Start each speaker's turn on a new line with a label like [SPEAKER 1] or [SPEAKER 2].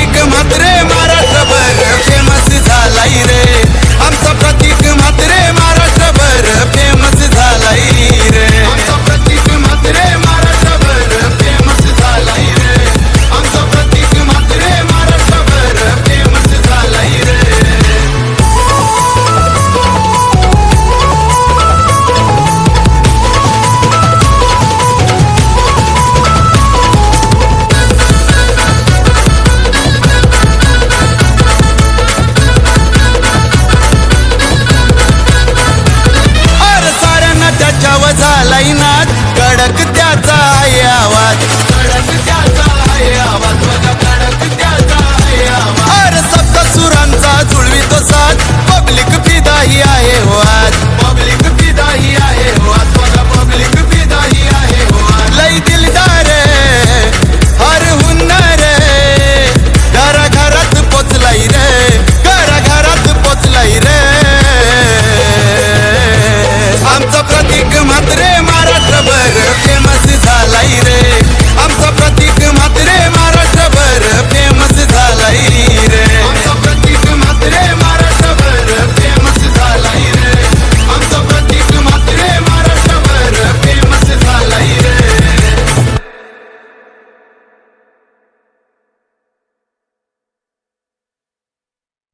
[SPEAKER 1] एक मात्र महाराष्ट्रभर फेमस झालाय रे. झालाय नाद. कडक त्याचा आवाज. एक मात्रे